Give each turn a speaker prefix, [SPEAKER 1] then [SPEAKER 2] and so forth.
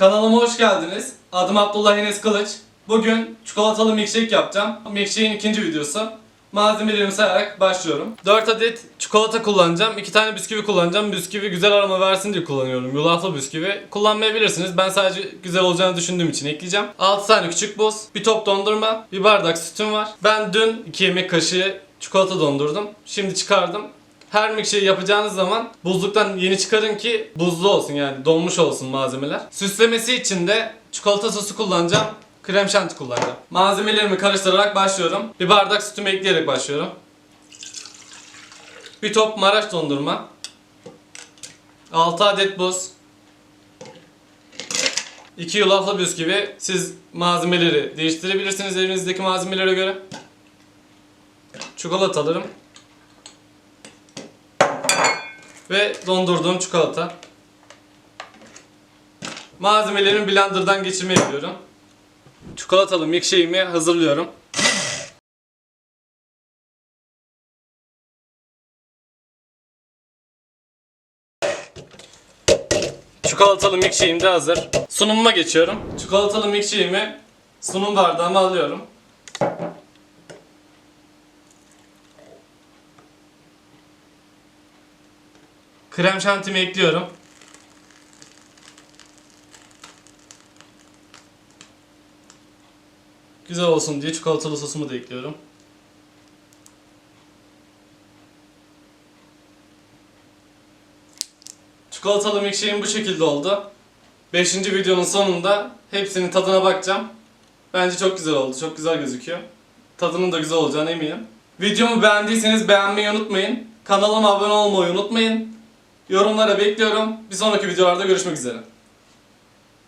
[SPEAKER 1] Kanalıma hoş geldiniz. Adım Abdullah Enes Kılıç. Bugün çikolatalı milkshake yapacağım. Milkshake'in ikinci videosu. Malzemelerimi sayarak başlıyorum. 4 adet çikolata kullanacağım. 2 tane bisküvi kullanacağım. Bisküvi güzel aroma versin diye kullanıyorum. Yulaflı bisküvi. Kullanmayabilirsiniz. Ben sadece güzel olacağını düşündüğüm için ekleyeceğim. 6 tane küçük buz. Bir top dondurma. Bir bardak sütüm var. Ben dün 2 yemek kaşığı çikolata dondurdum. Şimdi çıkardım. Her milkshake yapacağınız zaman buzluktan yeni çıkarın ki buzlu olsun yani donmuş olsun malzemeler. Süslemesi için de çikolata sosu kullanacağım. Krem şanti kullanacağım. Malzemelerimi karıştırarak başlıyorum. Bir bardak sütümü ekleyerek başlıyorum. Bir top Maraş dondurma. 6 adet buz. 2 yulaflı bisküvi. Siz malzemeleri değiştirebilirsiniz evinizdeki malzemelere göre. Çikolata Ve dondurduğum çikolata. Malzemelerimi blenderdan geçirme yapıyorum. Çikolatalı milkshake'imi hazırlıyorum. Çikolatalı milkshake'im de hazır. Sunumuma geçiyorum. Çikolatalı milkshake'imi sunum bardağıma alıyorum. Krem şantimi ekliyorum. Güzel olsun diye çikolatalı sosumu da ekliyorum. Çikolatalı milkshake'im bu şekilde oldu. 5. videonun sonunda hepsinin tadına bakacağım. Bence çok güzel oldu. Çok güzel gözüküyor. Tadının da güzel olacağına eminim. Videomu beğendiyseniz beğenmeyi unutmayın. Kanalıma abone olmayı unutmayın. Yorumlara bekliyorum. Bir sonraki videolarda görüşmek üzere.